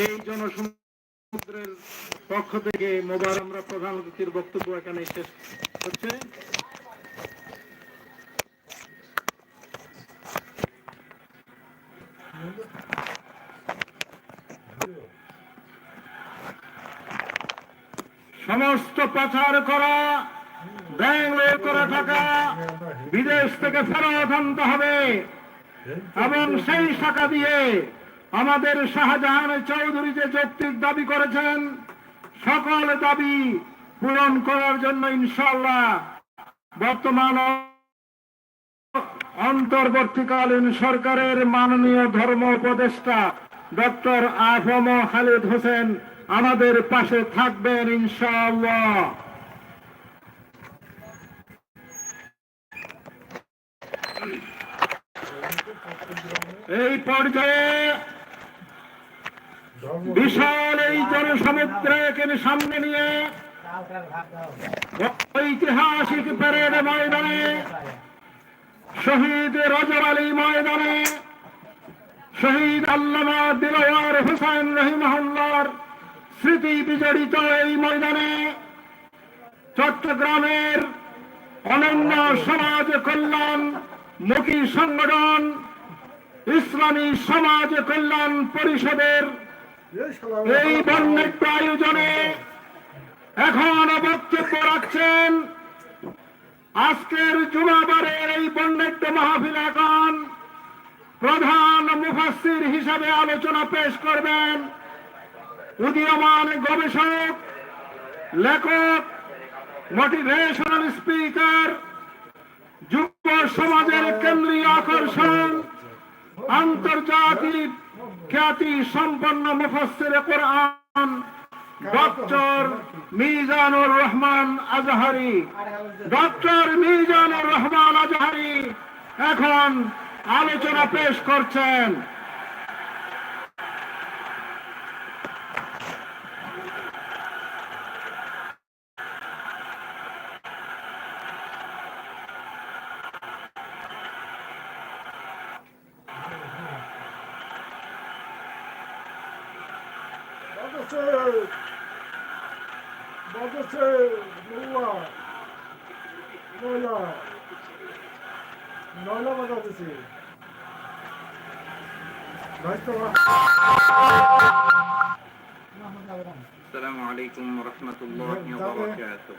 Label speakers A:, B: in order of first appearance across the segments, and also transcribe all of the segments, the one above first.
A: এই জনসমুদ্রের পক্ষ থেকে মোবার আমরা প্রধান অতিথির বক্তব্য এখানে শেষ হচ্ছে সমস্ত পাচার করা ব্যাংলোর করা টাকা বিদেশ থেকে ফেরত আনতে হবে। এবং সেই টাকা দিয়ে আমাদের শাহজাহান চৌধুরী যে যৌক্তিক দাবি করেছেন, সকল দাবি পূরণ করার জন্য ইনশাল্লাহ বর্তমান অন্তর্বর্তীকালীন সরকারের মাননীয় ধর্ম উপদেষ্টা ডক্টর আফম খালিদ হোসেন আমাদের পাশে থাকবেন ইনশাআল্লাহ। এই পর্যায়ে বিশাল এই জনসমুদ্রকে সামনে নিয়ে ঐতিহাসিক প্যারেড ময়দানে, শহীদ রজব আলী ময়দানে, শহীদ আল্লামা দিলওয়ার হুসাইন রহিমহল্লার স্মৃতি বিজড়িত এই ময়দানে চট্টগ্রামের অনন্য সমাজ কল্যাণ মুখী সংগঠন, ইসলামী সমাজ কল্যাণ পরিষদের এই বন্যাট্য আয়োজনে এখন বক্তব্য রাখছেন আজকের জুমাবারের এই বন্যাট্য মাহফিল এখন প্রধান মুফাসির হিসাবে আলোচনা পেশ করবেন উদীয়মান গবেষক, লেখক মোটিভেশনাল স্পিকার যুব সমাজের কেন্দ্রীয় আকর্ষণ, আন্তর্জাতিক খ্যাতি সম্পন্ন মুফাসের কোরআন ডক্টর মিজানুর রহমান আজহারি। ডক্টর মিজানুর রহমান আজহারি এখন আলোচনা পেশ করছেন।
B: বাজাচ্ছে বাজাচ্ছে নৌলা নয়লা নয়লা বাজাতেছে
C: السلام عليكم ورحمة الله وبركاته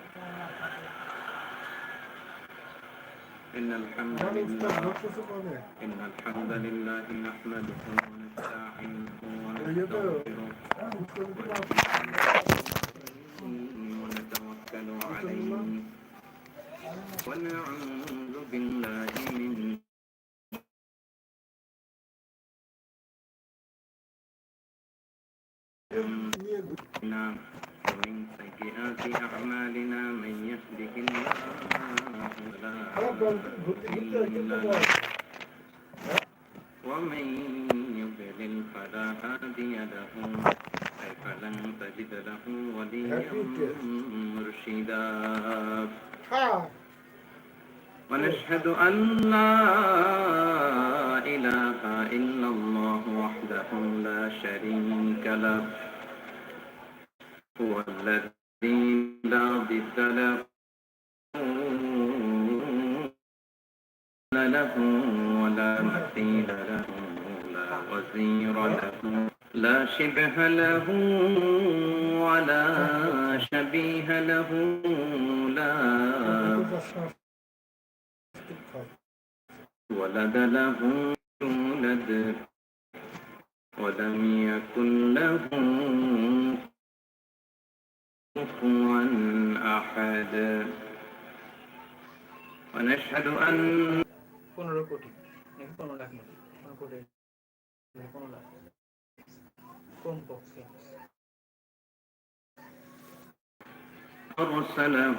C: إن الحمد لله إن الحمد لله نحمده ونستعينه ونستغفره ونتوكل عليه ونعوذ بالله من ومن سيئات أعمالنا من يهده الله فلا مضل ومن يضلل فلا هادي له. تجد له وليا مرشدا. ونشهد أن لا إله إلا الله وحده لا شريك له. هو الذي لا ضد له. له ولا مثيل له. لا وزير له. لا شبه له ولا شبيه له لا ولد له يولد ولم يكن له كفوا أحد ونشهد أن
D: পনেরো কোটি নাকি পনেরো লাখ নাকি পনেরো কোটি নাকি পনেরো লাখ কম পক্ষে
C: أرسله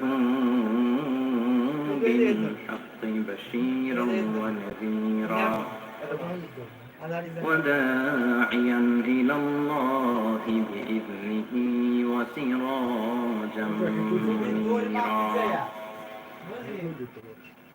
C: بالحق بشيرا ونذيرا وداعيا إلى الله بإذنه وسراجا منيرا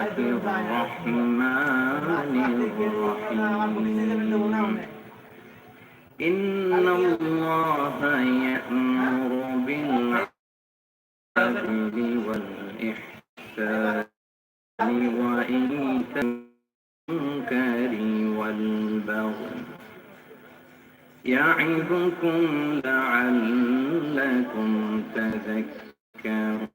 C: الرحمن الرحيم إن الله يأمر بالعدل والإحسان وإيتاء المنكر والبغي يعظكم لعلكم تذكرون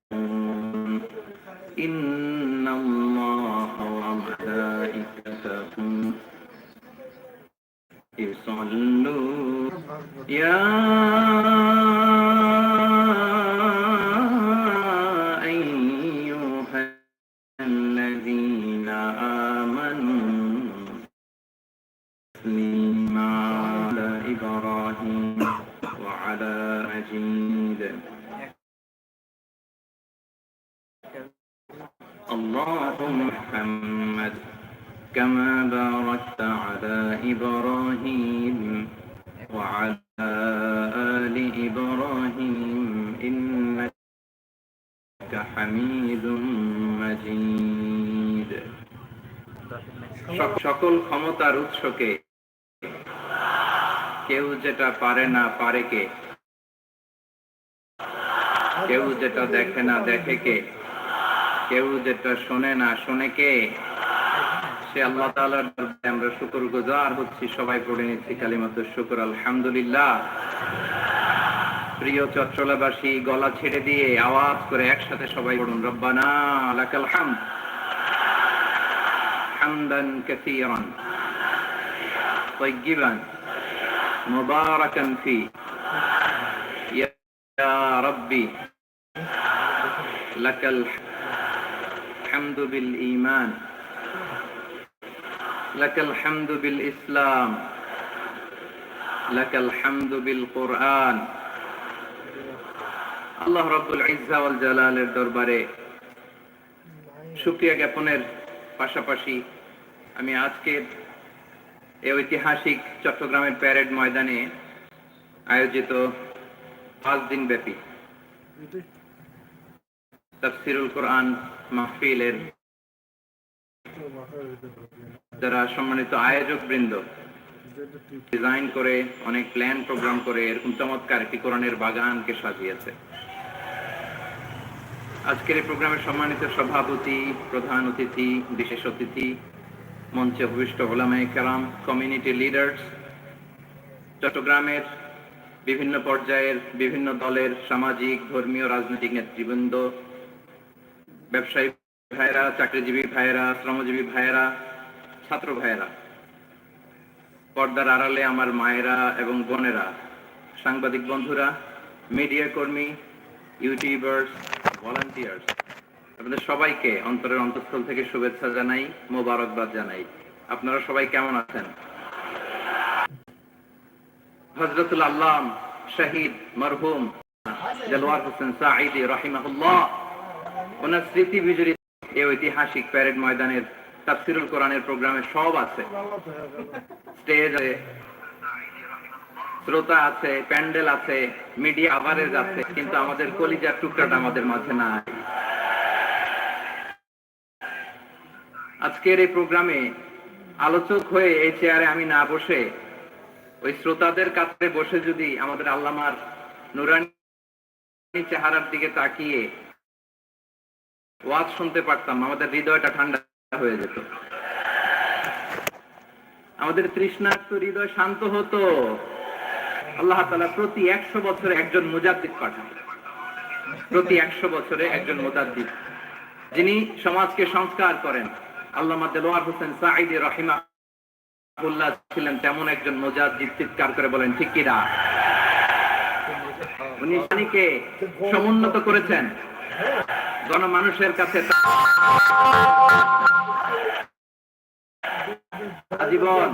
C: يا ক্ষমতার উৎসকে। কেউ যেটা পারে না পারে কে? কেউ যেটা দেখে না দেখে কে? কেউ যেটা শোনে না শোনে কে? সে আল্লাহ দরবারে আমরা শুকর গুজার হচ্ছি, সবাই পড়ে নিচ্ছি কালিমাত শুকর, আলহামদুলিল্লাহ। প্রিয় চট্টলাবাসী গলা ছেড়ে দিয়ে আওয়াজ করে একসাথে সবাই পড়ুন, রব্বানা লাকাল হামদ। হামদান কাসীরান। طيبا مباركا فيه يا ربي لك الحمد بالإيمان لك الحمد بالإسلام لك الحمد بالقرآن আল্লাহ রব্বুল ইজ্জা ওয়াল জালালের দরবারে শুকরিয়া জ্ঞাপনের পাশাপাশি আমি আজকের এই ঐতিহাসিক চট্টগ্রামের প্যারেড ময়দানে আয়োজিত পাঁচ দিন ব্যাপী। তাফসিরুল কোরআন মাহফিলের যারা সম্মানিত আয়োজক বৃন্দ ডিজাইন করে, অনেক প্ল্যান প্রোগ্রাম করে, এরকম চমৎকার একটি কোরআনের বাগানকে সাজিয়েছে। আজকের এই প্রোগ্রামের সম্মানিত সভাপতি, প্রধান অতিথি, বিশেষ অতিথি মঞ্চে ভূমিষ্ঠ ওলামায়ে কেরাম কমিউনিটি লিডার্স চট্টগ্রামের বিভিন্ন পর্যায়ের বিভিন্ন দলের সামাজিক, ধর্মীয়, রাজনৈতিক নেতৃবৃন্দ, ব্যবসায়ী ভাইয়েরা, চাকরিজীবী ভাইয়েরা, শ্রমজীবী ভাইয়েরা, ছাত্র ভাইয়েরা। পর্দার আড়ালে আমার মায়েরা এবং বোনেরা, সাংবাদিক বন্ধুরা মিডিয়া কর্মী ইউটিউবার্স ভলান্টিয়ার্স আপনাদের সবাইকে অন্তরের অন্তঃস্থল থেকে শুভেচ্ছা জানাই, মোবারকবাদ জানাই। আপনারা সবাই কেমন আছেন? হজরতুল আল্লাহ শহীদ, মরহুম দেলোয়ার হোসেন ওনার স্মৃতি বিজড়িত এই ঐতিহাসিক প্যারেড ময়দানের তাফসিরুল কোরআনের প্রোগ্রামে সব আছে। স্টেজ শ্রোতা আছে, প্যান্ডেল আছে, মিডিয়া আভারেজ আছে, কিন্তু আমাদের কলিজার টুকরাটা আমাদের মাঝে নাই। আজকের এই প্রোগ্রামে আলোচক হয়ে এই চেয়ারে আমি না বসে, ওই শ্রোতাদের কাছে বসে যদি আমাদের আল্লামার নুরানি চেহারার দিকে তাকিয়ে ওয়াজ শুনতে পারতাম, আমাদের হৃদয়টা ঠান্ডা হয়ে যেত। আমাদের তৃষ্ণার্ত হৃদয় শান্ত হতো। আল্লাহ তালা প্রতি একশো বছরে একজন মুজাদ্দিদ পাঠান। প্রতি একশো বছরে একজন মুজাদ্দিদ, যিনি সমাজকে সংস্কার করেন। আল্লামা দেলোয়ার হোসেন সাঈদি রহিমা ছিলেন তেমন একজন মুজাদ্দিদ চিৎকার করে বলেন, ঠিক কিনা উনি ইসলামীকে সমুন্নত করেছেন। গণমানুষের কাছে আজীবন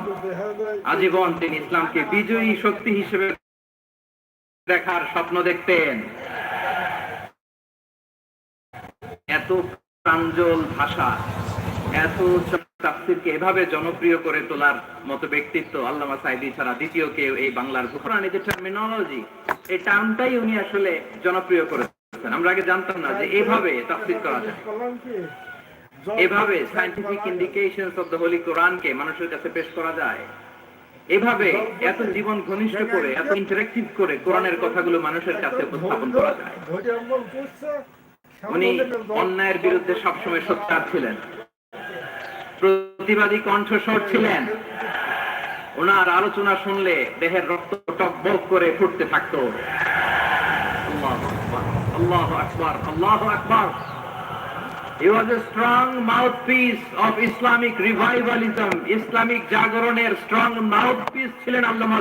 C: আজীবন তিনি ইসলামকে বিজয়ী শক্তি হিসেবে দেখার স্বপ্ন দেখতেন। এত প্রাঞ্জল ভাষা এত তাফসিরকে এভাবে জনপ্রিয় করে তোলার মতো ব্যক্তিত্ব আল্লামা সাইদি ছাড়া দ্বিতীয় কেউ এই বাংলার কোরআনে যে টার্মিনোলজি এই টার্মটাই উনি আসলে জনপ্রিয় করেছেন। আমরা আগে জানতাম না যে এভাবে তাফসির করা যায়। এভাবে scientific indications of the holy কোরআনকে মানুষের কাছে পেশ করা যায়। এভাবে এত জীবন ঘনিষ্ঠ করে, এত ইন্টারেক্টিভ করে কোরআনের কথাগুলো মানুষের কাছে উপস্থাপন করা যায়। উনি অন্যায়ের বিরুদ্ধে সবসময় সোচ্চার ছিলেন। প্রতিবাদী কণ্ঠস্বর ছিলেন। ওনার আলোচনা শুনলে দেহের রক্ত টক টকবক করে ফুটতে থাকতো। Akbar He was a strong mouthpiece of Islamic revivalism, Islamic জাগরণের strong mouthpiece ছিলেন আল্লামা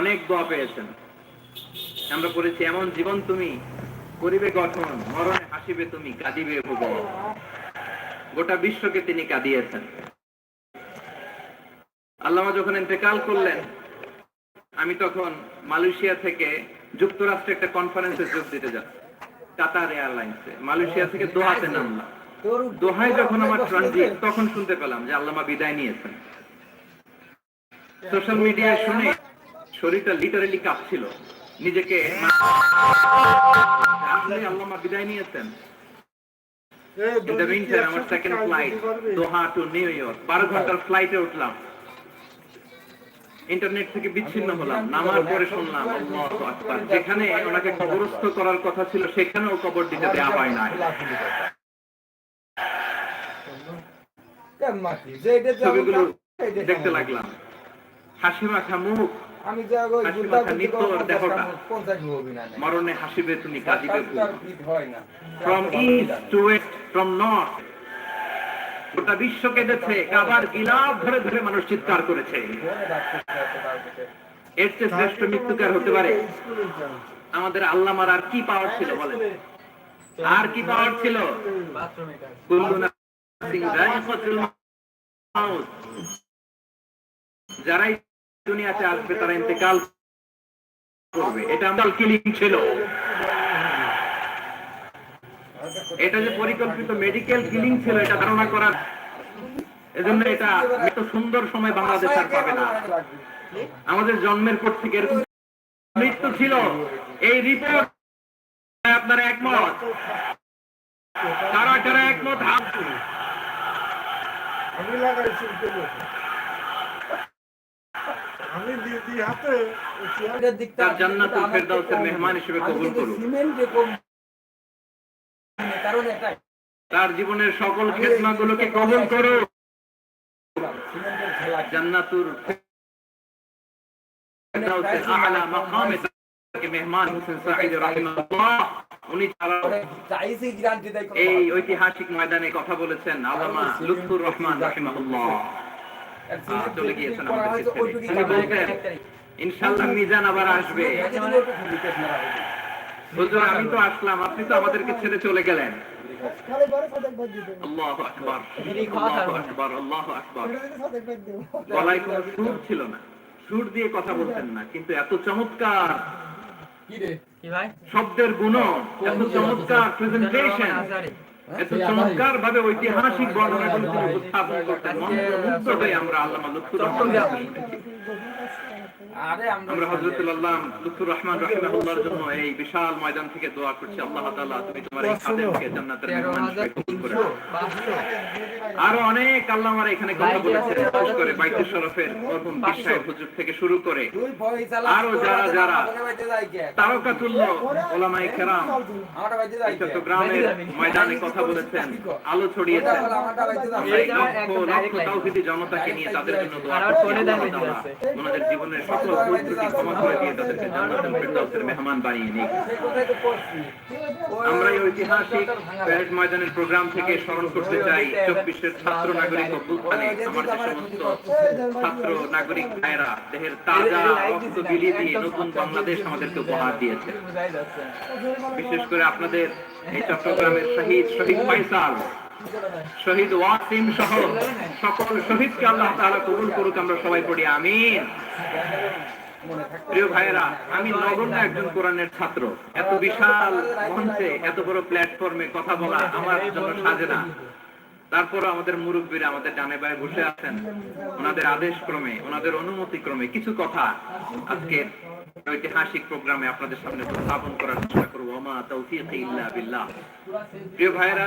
C: অনেক দোয়া পেয়েছেন। আমরা পড়েছি এমন জীবন তুমি করিবে গঠন, মরণে হাসিবে তুমি, কাঁদিবে ভুবন। গোটা বিশ্বকে তিনি কাঁদিয়েছেন। আল্লামা যখন ইন্তেকাল করলেন, আমি তখন মালয়েশিয়া থেকে যুক্তরাষ্ট্রে একটা কনফারেন্সে যোগ দিতে যাচ্ছি। কাতার এয়ারলাইন্সে মালয়েশিয়া থেকে দোহাতে নামলাম। দোহায় যখন আমার ট্রানজিট তখন শুনতে পেলাম যে আল্লামা বিদায় নিয়েছেন। সোশ্যাল মিডিয়ায় শুনে শরীরটা লিটারালি কাঁপছিল। নিজেকে আল্লামা বিদায় নিয়েছেন। ইন দ্য মিনটাইম আমার second flight Doha to New York বারো ঘণ্টার ফ্লাইটে উঠলাম। ইন্টারনেট থেকে বিচ্ছিন্ন হলাম। নামার পরে শুনলাম যেখানে ওনাকে কবরস্থ করার কথা ছিল সেখানেও কবর দিতে দেওয়া হয় না ছবিগুলো দেখতে লাগলাম। হাসি মাখা মুখ।
E: আমি যা ওই। পঞ্চাশ হবি না
C: মরণে হাসিবে তুমি কাঁদিবে
E: হয় না
C: east to west, from north. গোটা বিশ্ব কেঁদেছে কাবার গিলাফ ধরে ধরে মানুষ চিৎকার করেছে। এর চেয়ে শ্রেষ্ঠ মৃত্যুকার হতে পারে আমাদের আল্লামার আর কি পাওয়ার ছিল বলেন আর কি পাওয়ার ছিল। যারাই দুনিয়াতে আসবে, তারা ইন্তেকাল করবে। এটা আমাদের কিলিং ছিল। এটা যে পরিকল্পিত মেডিকেল কিলিং ছিল, এটা ধারণা করার এজন্য এটা এত সুন্দর সময় বাংলাদেশ আর পাবে না। আমাদের জন্মের পর থেকে এরকম মৃত্যু ছিল। এই রিপোর্ট আপনারা একমত? কারা কারা একমত? হাত।
B: আমি দিয়ে হাতে ওই
E: দিকটা
C: তার জান্নাতুল ফেরদাউসের মেহমান হিসেবে কবুল করুন।
E: সিমেন্টে কম কারণ এটাই
C: তার জীবনের সকল খেদমাগুলোকে কবুল করো জান্নাতুর ফেরদাউসের আলা মাকামে তাকে মেহমান হোসেন সাঈদ রাহিমাহুল্লাহ উনি ছাড়াও
E: করে চাইছি গ্যারান্টি দেয় কোনো
C: এই ঐতিহাসিক ময়দানে কথা বলেছেন আল্লামা লুৎফুর রহমান রাহিমাহুল্লাহ। চলে গিয়েছেন ইনশাআল্লাহ মিজান আবার আসবে। হুজুর আমি তো আসলাম আপনি তো আমাদেরকে ছেড়ে চলে গেলেন। গলায় কোনো সুর ছিল না। সুর দিয়ে কথা বলতেন না কিন্তু এত চমৎকার।
E: কি রে?
D: কি ভাই?
C: শব্দের গুণ এত চমৎকার প্রেজেন্টেশন এত চমৎকার ভাবে ঐতিহাসিক বর্ণনাগুলো উপস্থাপন করতেন হয়ে আমরা আল্লামা লুৎফুর রহমান শুনেছি।
E: আরে আমরা
C: আমরা লুৎফুর রহমান রাহিমাহুল্লাহর জন্য এই বিশাল ময়দান থেকে দোয়া করছি। আল্লাহ তাআলা তুমি তোমার এই খাদেমকে জান্নাতের মেহমান হিসেবে কবুল করে
D: তিনশো
C: নাও।
D: পাঁচশো
C: আরও অনেক আল্লামারা এখানে কথা বলেছেন। বিশেষ করে বাইতুল শরফের হুজুর থেকে শুরু করে আরও যারা যারা তারকাতুল্য ওলামায়ে কেরাম চট্টগ্রামের ময়দানে কথা বলেছেন আলো ছড়িয়েছেন আমরা লক্ষ লক্ষ তাওহীদি জনতাকে নিয়ে তাদের জন্য দোয়া করছি আল্লাহ তাআলা ওনাদের জীবনের আমরা এই ঐতিহাসিক প্যারেড ময়দানের প্রোগ্রাম থেকে স্মরণ করতে চাই, চব্বিশের ছাত্র নাগরিক অভ্যুত্থানে আমার সমস্ত ছাত্র নাগরিক দেহের তাজা রক্ত বিলিয়ে দিয়ে নতুন বাংলাদেশ আমাদেরকে উপহার দিয়েছে। বিশেষ করে আপনাদের এই চট্টগ্রামের শহীদ শহীদ ফাইসাল শহীদ ওয়াসিম সহ সকল শহীদকে আল্লাহ কবুল করুক, আমরা সবাই পড়ি প্রিয় ভাইয়েরা, আমি নগণ্য একজন কোরআনের ছাত্র। এত বিশাল মঞ্চে, এত বড় প্ল্যাটফর্মে কথা বলা আমার জন্য সাজে না। তারপর আমাদের মুরব্বীরা আমাদের ডানে বায়ে বসে আছেন। ওনাদের আদেশ ক্রমে ওনাদের অনুমতি ক্রমে কিছু কথা আজকের ঐতিহাসিক প্রোগ্রামে আপনাদের সামনে উপস্থাপন করার চেষ্টা করব। ওমা তৌফিক ইল্লা বিল্লাহ। প্রিয় ভাইয়েরা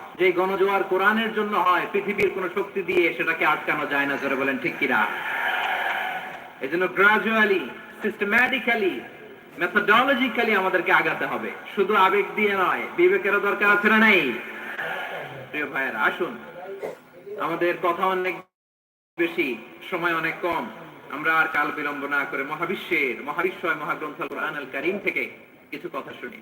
C: যে গণজোয়ার কোরআনের জন্য হয়, পৃথিবীর কোন শক্তি দিয়ে সেটাকে আটকানো যায় না, জোরে বলেন, ঠিক কিনা? এই জন্য গ্রাজুয়ালি সিস্টেম্যাটিক্যালি মেথোডলজিক্যালি আমাদেরকে আগাতে হবে। শুধু আবেগ দিয়ে নয়, বিবেকেরও দরকার আছে না নাই? প্রিয় ভাইয়েরা, আসুন। আমাদের কথা অনেক বেশি, সময় অনেক কম। আমরা আর কাল বিলম্ব না করে মহাবিশ্বের, মহাবিশ্বয় মহাগ্রন্থ কোরআন আল কারিম থেকে কিছু কথা শুনি।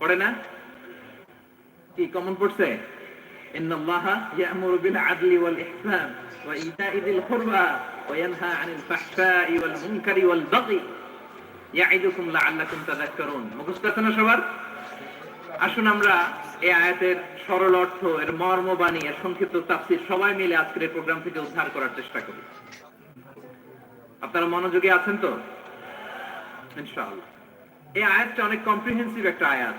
C: পড়ে না কি কমন পড়ছে إن الله يأمر بالعدل والإحسان وإيتاء ذي القربى وينهى عن الفحشاء والمنكر والبغي يعظكم لعلكم تذكرون মুখস্থ আছে না সবার আসুন আমরা এই আয়াতের সরল অর্থ এর মর্মবাণী এর সংক্ষিপ্ত তাফসীর সবাই মিলে আজকের এই প্রোগ্রাম থেকে উদ্ধার করার চেষ্টা করি আপনারা মনোযোগী আছেন তো ইনশাআল্লাহ এই আয়াতটা অনেক কম্প্রিহেন্সিভ একটা আয়াত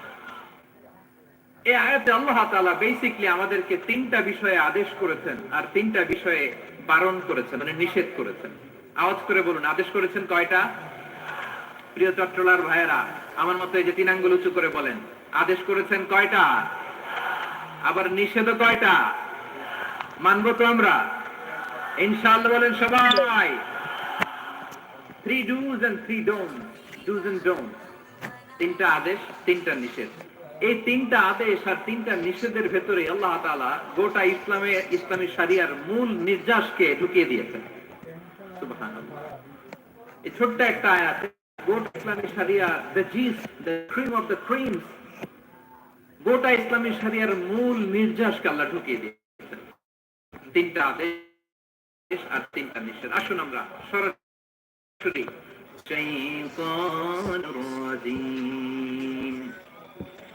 C: এই আয়াতে আল্লাহ তাআলা বেসিকলি আমাদেরকে তিনটা বিষয়ে আদেশ করেছেন আর তিনটা বিষয়ে বারণ করেছেন মানে নিষেধ করেছেন। আওয়াজ করে বলুন, আদেশ করেছেন কয়টা? প্রিয় চট্টলার ভাইয়েরা, আমার মতো এই যে তিন আঙ্গুল উঁচু করে বলেন, আদেশ করেছেন কয়টা? আবার নিষেধও কয়টা? মানবো তো আমরা। ইনশাআল্লাহ বলেন সবাই। Three dos and three don't dos and don't তিনটা আদেশ, তিনটা নিষেধ। এই তিনটা আদেশ আর তিনটা নিষেধের ভেতরে আল্লাহ তালা গোটা ইসলামে, ইসলামী সারিয়ার মূল নির্যাসকে ঢুকিয়ে দিয়েছেন। এই ছোট্ট একটা আয়াত গোটা ইসলামী সারিয়া the gist the cream of the গোটা ইসলামী সারিয়ার মূল নির্যাসকে আল্লাহ ঢুকিয়ে দিয়েছেন। তিনটা আদেশ আর তিনটা নিষেধ। আসুন আমরা সরাসরি। শৈতান রাজিম।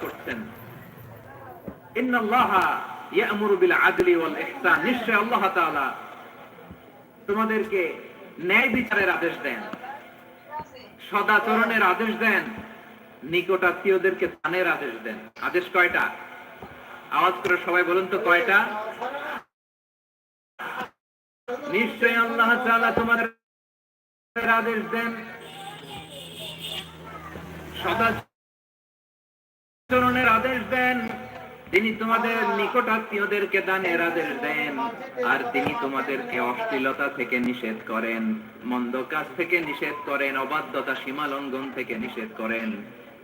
C: করছেন। নিশ্চয় আল্লাহ তাআলা তোমাদেরকে ন্যায় বিচারের আদেশ দেন, সদাচরণের আদেশ দেন, নিকটাত্মীয়দেরকে দানের আদেশ দেন। আদেশ কয়টা? আওয়াজ করে সবাই বলুন তো কয়টা? নিশ্চয় আল্লাহ তোমাদের আদেশ দেন। সদাচরণের আদেশ দেন। তিনি তোমাদের নিকট আত্মীয়দেরকে দানের আদেশ দেন আর তিনি তোমাদেরকে অশ্লীলতা থেকে নিষেধ করেন, মন্দ কাজ থেকে নিষেধ করেন, অবাধ্যতা সীমা লঙ্ঘন থেকে নিষেধ করেন।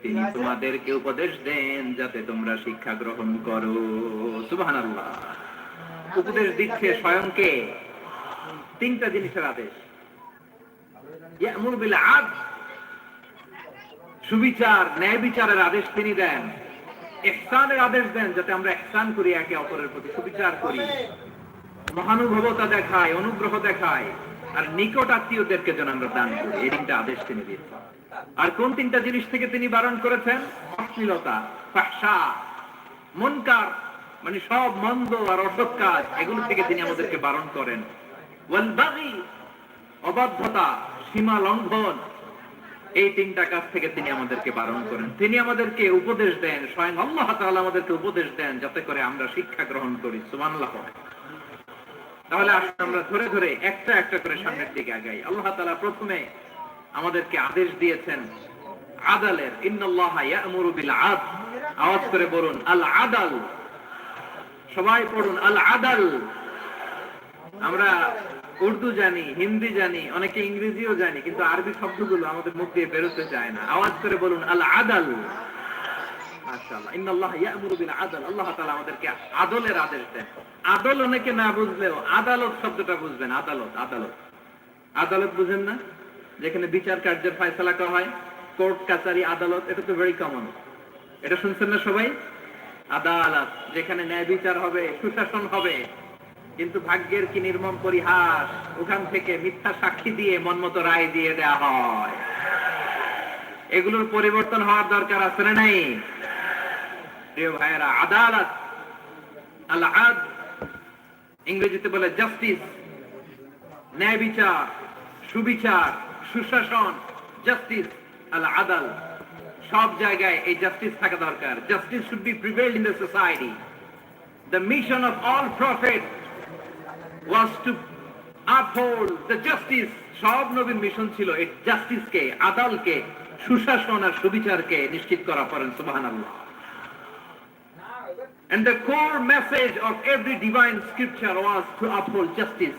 C: তিনি তোমাদেরকে উপদেশ দেন যাতে তোমরা শিক্ষা গ্রহণ করো। সুবহানাল্লাহ। উপদেশ দিচ্ছে স্বয়ংকে। তিনটা জিনিসের আদেশ। সুবিচার, ন্যায় বিচারের আদেশ তিনি দেন। ইহসানের আদেশ দেন যাতে আমরা ইহসান করি, একে অপরের প্রতি সুবিচার করি। মহানুভবতা দেখায়, অনুগ্রহ দেখায়। আর নিকট আত্মীয়দেরকে যেন আমরা দান করি। এই তিনটা আদেশ তিনি দিয়েছেন। আর কোন তিনটা জিনিস থেকে তিনি বারণ করেছেন? অশ্লীলতা, ফাহশা, মনকার মানে সব মন্দ আর অসৎ কাজ, এগুলো থেকে তিনি আমাদেরকে বারণ করেন। অবাধ্যতা, সীমা লঙ্ঘন, এই তিনটা কাজ থেকে তিনি আমাদেরকে বারণ করেন। তিনি আমাদেরকে উপদেশ দেন, স্বয়ং আল্লাহ আমাদেরকে উপদেশ দেন, যাতে করে আমরা শিক্ষা গ্রহণ করি। সুবহানাল্লাহ। তাহলে আসুন আমরা ধরে ধরে একটা একটা করে সামনের দিকে আগাই। আল্লাহ তাআলা প্রথমে আমাদেরকে আদেশ দিয়েছেন, আদালের বিল আদল আওয়াজ করে বলুন আল আদাল সবাই পড়ুন আল আদাল আমরা উর্দু জানি, হিন্দি জানি, অনেকে ইংরেজিও জানি, কিন্তু আরবি শব্দগুলো আমাদের মুখ দিয়ে বেরোতে চায় না। আওয়াজ করে বলুন আল আদাল মাশাআল্লাহ, ইন্নাল্লাহ ইয়া'মুরু বিল আদল আল্লাহ তাআলা আমাদেরকে আদলের আদেশ দেন। আদল অনেকে না বুঝলেও আদালত শব্দটা বুঝবেন, আদালত আদালত। আদালত বুঝেন না? যেখানে বিচার কার্যের ফয়সালা করা হয়, কোর্ট, কাচারি, আদালত, এটা তো ভেরি কমন এটা শুনছেন না সবাই? আদালত, যেখানে ন্যায় বিচার হবে, সুশাসন হবে, কিন্তু ভাগ্যের কি নির্মম পরিহাস, ওখান থেকে মিথ্যা সাক্ষী দিয়ে মনমতো রায় দিয়ে দেয়া হয়। এগুলোর পরিবর্তন হওয়ার দরকার আছে না নাই? প্রিয় ভাইয়েরা, আদালত আল আদ ইংরেজিতে বলে জাস্টিস ন্যায় বিচার, সুবিচার সুশাসন জাস্টিস আল আদাল সব জায়গায় এই জাস্টিস থাকা দরকার। Justice should be prevail in the society the mission of all prophet was to uphold the justice সব নবীর মিশন ছিল এই জাস্টিসকে আদালকে সুশাসন আর সুবিচারকে নিশ্চিত করা করেন, সুবহানাল্লাহ। And the core message of every divine scripture was to uphold justice.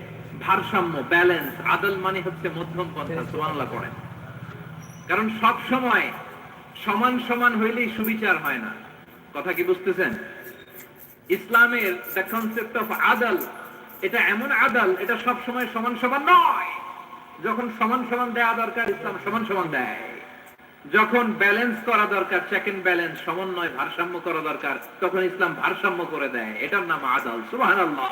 C: ভারসাম্য ব্যালেন্স আদাল মানে হচ্ছে মধ্যম পন্থা সুবহানাল্লাহ করেন কারণ সব সময় সমান সমান হইলেই সুবিচার হয় না। কথা কি বুঝতেছেন? ইসলামের দ্য কনসেপ্ট অফ আদাল, এটা এমন আদাল, এটা সব সময় সমান সমান নয়। যখন সমান সমান দেয়া দরকার, ইসলাম সমান সমান দেয়। যখন ব্যালেন্স করা দরকার চেক এন্ড ব্যালেন্স সমন্বয়, ভারসাম্য করা দরকার, তখন ইসলাম ভারসাম্য করে দেয়। এটার নাম আদাল, সুবহানাল্লাহ।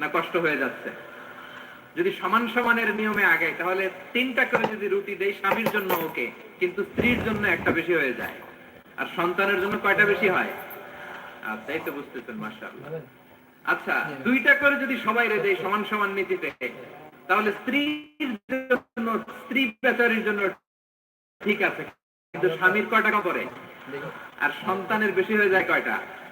C: না কষ্ট হয়ে যাচ্ছে? যদি সমান সমানের নিয়মে আগে তাহলে তিনটা করে যদি রুটি দেই স্বামীর জন্য ওকে কিন্তু স্ত্রীর জন্য একটা বেশি হয়ে যায়। আর সন্তানের জন্য কয়টা বেশি হয়? আচ্ছা এই তো বুঝতেছেন মাশাআল্লাহ। আচ্ছা দুইটা করে যদি সবাই রে দেয় সমান সমান নীতিতে তাহলে স্ত্রীর জন্য স্ত্রী বেচারির জন্য ঠিক আছে কিন্তু স্বামীর কয়টা পড়ে আর সন্তানের বেশি হয়ে যায় কয়টা?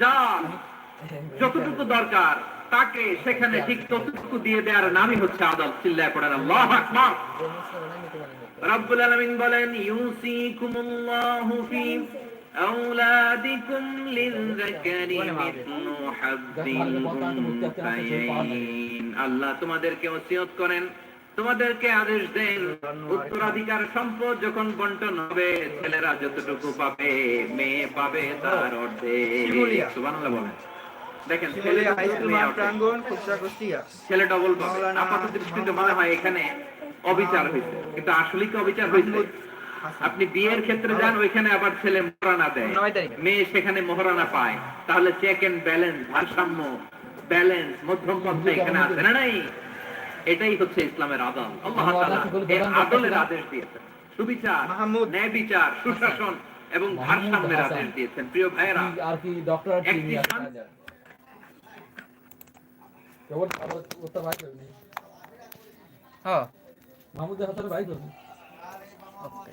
C: যার যতটুকু দরকার, তাকে সেখানে ঠিক ততটুকু দিয়ে দেওয়ার নামই হচ্ছে আদাল চিল্লায় পড়েন আল্লাহ আকবার। রব্বুল আলামিন বলেন, ইউসিকুমুল্লাহু ফি আওলাদিকুম লিলযাকারি মিথলু হাজ্জিল উনসায়াইন আল্লাহ তোমাদেরকে ওসিয়ত করেন তোমাদেরকে আদেশ দেন উত্তরাধিকার সম্পদ যখন বন্টন হবে ছেলেরা যতটুকু পাবে মেয়ে পাবে তার অর্ধে। বলেন। দেখেন ছেলে অর্ধেক। ডবল পাবে।
D: মাওলানা
C: দৃষ্টিতে মনে হয় এখানে অবিচার হয়েছে। কিন্তু আসলে কি অবিচার হয়েছে? আপনি বিয়ের ক্ষেত্রে যান ওইখানে আবার ছেলে মোহরানা দেয়। মেয়ে সেখানে মোহরানা পায়। তাহলে চেক এন্ড ব্যালেন্স ভারসাম্য ব্যালেন্স মধ্যম পথে এখানে আছে না নাই? এটাই হচ্ছে ইসলামের আদল। আল্লাহ আদলের আদেশ দিয়েছেন। সুবিচার ন্যায় বিচার সুশাসন এবং ভারসাম্যের আদেশ দিয়েছেন। প্রিয় ভাইয়েরা
F: আর কি ডক্টর ভাই
D: হ্যাঁ।
F: মাহমুদের হাতে ভাই
D: ওকে